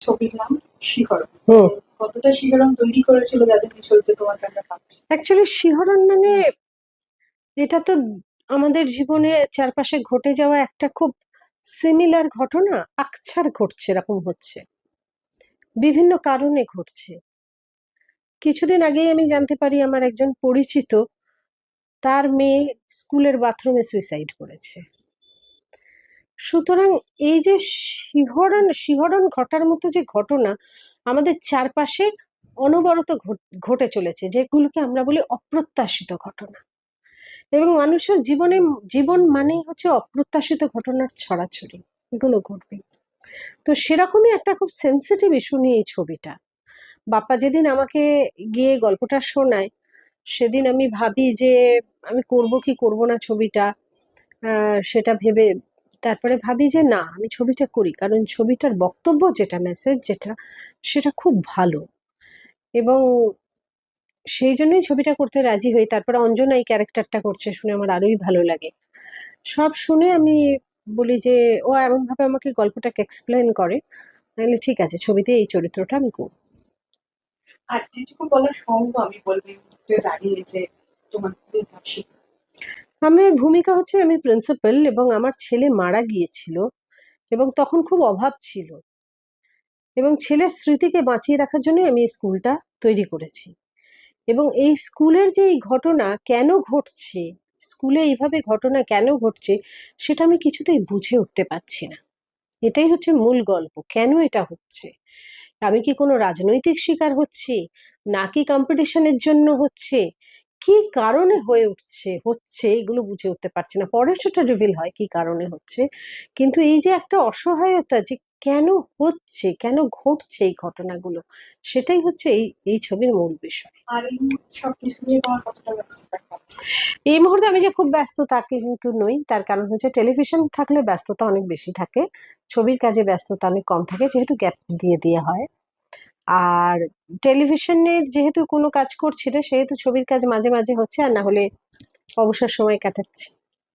ছবির নাম শিহরণ। হুম কতটা শিহরণ তৈরি করেছিল যাদের ছবিতে তোমাকে আমরা পাচ্ছি অ্যাকচুয়ালি শিহরণ মানে এটা তো আমাদের জীবনে চারপাশে ঘটে যাওয়া একটা খুব সিমিলার ঘটনা আকছার ঘটছে এরকম হচ্ছে। বিভিন্ন কারণে ঘটছে। কিছুদিন আগেই আমি জানতে পারি আমার একজন পরিচিত তার মেয়ে স্কুলের বাথরুমে সুইসাইড করেছে। সুতরাং এই যে শিহরণ শিহরণ ঘটার মতো যে ঘটনা আমাদের চারপাশে অনবরত ঘট- চলেছে, যেগুলোকে আমরা বলি অপ্রত্যাশিত ঘটনা। এবং মানুষের জীবনে, জীবন মানেই হচ্ছে অপ্রত্যাশিত ঘটনার ছড়াছড়ি, এগুলো ঘটবে। তো সেরকমই একটা খুব সেন্সিটিভ ইস্যু নিয়ে এই ছবিটা। বাপ্পা যেদিন আমাকে গিয়ে গল্পটা শোনায়, সেদিন আমি ভাবি যে আমি করব কি করব না ছবিটা সেটা ভেবে তারপরে ভাবি যে না আমি ছবিটা করি। কারণ ছবিটার বক্তব্য যেটা মেসেজ যেটা সেটা খুব ভালো। এবং সেই জন্যই ছবিটা করতে রাজি হই। তারপরে অঞ্জনা এই ক্যারেক্টারটা করছে শুনে আমার আরোই ভালো লাগে। সব শুনে আমি বলি যে ও এমন ভাবে আমাকে গল্পটাকে এক্সপ্লেন করে। বলি, ঠিক আছে ছবিতে এই চরিত্রটা আমি করব। আর যেটুকু বলা সম্ভব আমি বলব দাঁড়িয়ে যে তোমার। আমার ভূমিকা হচ্ছে আমি প্রিন্সিপাল এবং আমার ছেলে মারা গিয়েছিল এবং তখন খুব অভাব ছিল। এবং ছেলের স্মৃতিকে বাঁচিয়ে রাখার জন্য আমি স্কুলটা তৈরি করেছি। এবং এই স্কুলের যে এই ঘটনা কেন ঘটছে, স্কুলে এইভাবে ঘটনা কেন ঘটছে, সেটা আমি কিছুতেই বুঝে উঠতে পারছি না। এটাই হচ্ছে মূল গল্প, কেন এটা হচ্ছে? আমি কি কোনো রাজনৈতিক শিকার হচ্ছি? নাকি কম্পিটিশনের জন্য হচ্ছে? কি কারণে হয়ে উঠছে হচ্ছে এগুলো বুঝে উঠতে পারছি না। পরে সেটা রিভিল হয় কি কারণে হচ্ছে। কিন্তু এই যে একটা অসহায়তা যে কেন হচ্ছে কেন ঘটছে এই ঘটনাগুলো সেটাই হচ্ছে এই এই ছবির মূল বিষয়। আর এই মুহূর্তে আমি যে খুব ব্যস্ত তাকে কিন্তু নই। তার কারণ হচ্ছে টেলিভিশন থাকলে ব্যস্ততা অনেক বেশি থাকে। ছবির কাজে ব্যস্ততা অনেক কম থাকে যেহেতু গ্যাপ দিয়ে দিয়ে হয়। আর টেলিভিশনের যেহেতু কোনো কাজ করছি না, সেহেতু ছবির কাজ মাঝে মাঝে হচ্ছে, আর না হলে অবসর সময় কাটাচ্ছি।